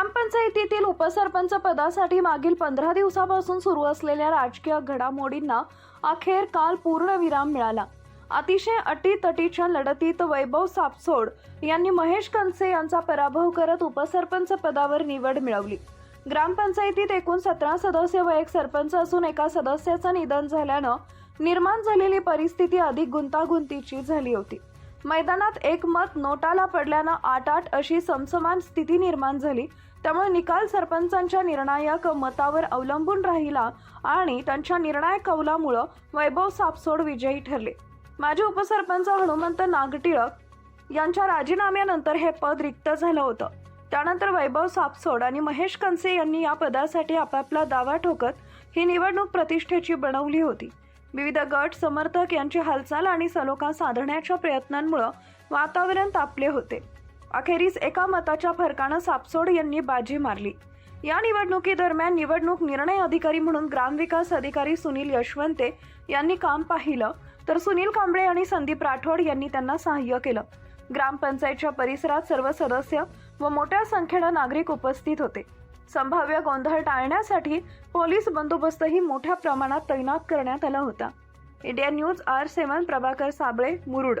ग्रामपंचायतीतील उपसरपंच पदासाठी मागील पंधरा दिवसापासून सुरू असलेल्या राजकीय घडामोडींना अखेर काल पूर्णविराम मिळाला. अतिशय अटीतटीच्या लढतीत वैभव सापसोड यांनी महेश कनसे यांचा पराभव करत उपसरपंच पदावर निवड मिळवली. ग्रामपंचायतीत एकूण सतरा सदस्य व एक सरपंच असून एका सदस्याचं निधन झाल्यानं निर्माण झालेली परिस्थिती अधिक गुंतागुंतीची झाली होती. मैदानात एक मत नोटाला पडल्यानं आठ आठ अशी समसमान स्थिती निर्माण झाली. त्यामुळे निकाल सरपंचांच्या निर्णायक मतावर अवलंबून राहिला आणि त्यांच्या निर्णायक कौलामुळं वैभव सापसोड विजयी ठरले. माजी उपसरपंच हनुमंत नागटिळक यांच्या राजीनाम्यानंतर हे पद रिक्त झालं होतं. त्यानंतर वैभव सापसोड आणि महेश कनसे यांनी या पदासाठी आपापला दावा ठोकत ही निवडणूक प्रतिष्ठेची बनवली होती. विविध गट समर्थक यांची हालचाल आणि सलोखा साधण्याच्या प्रयत्नांमुळं वातावरण तापले होते. अखेरीस एका मताच्या फरकानं सापसोड यांनी बाजी मारली. या निवडणुकीदरम्यान निवडणूक निर्णय अधिकारी म्हणून ग्रामविकास अधिकारी सुनील यशवंते यांनी काम पाहिलं तर सुनील कांबळे आणि संदीप राठोड यांनी त्यांना सहाय्य केलं. ग्रामपंचायतच्या परिसरात सर्व सदस्य व मोठ्या संख्येनं नागरिक उपस्थित होते. संभाव्य गोंधळ टाळण्यासाठी पोलीस बंदोबस्तही मोठ्या प्रमाणात तैनात करण्यात आला होता. India news R seven Prabhakar Sable Murud.